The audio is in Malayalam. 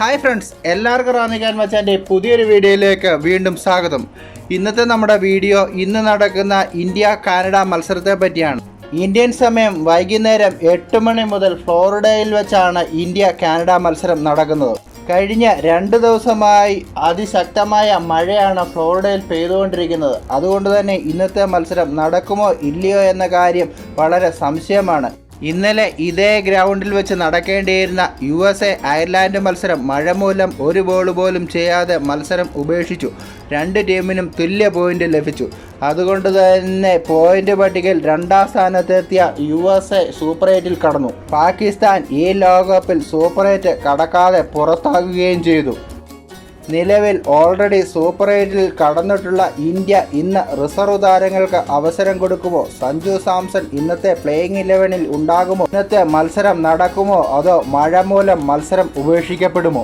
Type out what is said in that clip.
ഹായ് ഫ്രണ്ട്സ് എല്ലാവർക്കും റാന്നിക്കാൻ മച്ചാന്റെ പുതിയൊരു വീഡിയോയിലേക്ക് വീണ്ടും സ്വാഗതം. ഇന്നത്തെ നമ്മുടെ വീഡിയോ ഇന്ന് നടക്കുന്ന ഇന്ത്യ കാനഡ മത്സരത്തെ പറ്റിയാണ്. ഇന്ത്യൻ സമയം വൈകുന്നേരം എട്ട് മണി മുതൽ ഫ്ലോറിഡയിൽ വെച്ചാണ് ഇന്ത്യ കാനഡ മത്സരം നടക്കുന്നത്. കഴിഞ്ഞ രണ്ട് ദിവസമായി അതിശക്തമായ മഴയാണ് ഫ്ലോറിഡയിൽ പെയ്തുകൊണ്ടിരിക്കുന്നത്. അതുകൊണ്ട് തന്നെ ഇന്നത്തെ മത്സരം നടക്കുമോ ഇല്ലയോ എന്ന കാര്യം വളരെ സംശയമാണ്. ഇന്നലെ ഇതേ ഗ്രൗണ്ടിൽ വെച്ച് നടക്കേണ്ടിയിരുന്ന യു എസ് എ അയർലാൻഡ് മത്സരം മഴ മൂലം ഒരു ബോൾ പോലും ചെയ്യാതെ മത്സരം ഉപേക്ഷിച്ചു. രണ്ട് ടീമിനും തുല്യ പോയിന്റ് ലഭിച്ചു. അതുകൊണ്ട് തന്നെ പോയിന്റ് പട്ടികയിൽ രണ്ടാം സ്ഥാനത്തെത്തിയ യു എസ് എ സൂപ്പർ എയ്റ്റിൽ കടന്നു. പാകിസ്ഥാൻ ഈ ലോകകപ്പിൽ സൂപ്പർ എയ്റ്റ് കടക്കാതെ പുറത്താകുകയും ചെയ്തു. നിലവിൽ ഓൾറെഡി സൂപ്പർ എയ്റ്റിൽ കടന്നിട്ടുള്ള ഇന്ത്യ ഇന്ന് റിസർവ് താരങ്ങൾക്ക് അവസരം കൊടുക്കുമോ? സഞ്ജു സാംസൺ ഇന്നത്തെ പ്ലേയിങ് ഇലവനിൽ ഉണ്ടാകുമോ? ഇന്നത്തെ മത്സരം നടക്കുമോ? അതോ മഴ മൂലം മത്സരം ഉപേക്ഷിക്കപ്പെടുമോ?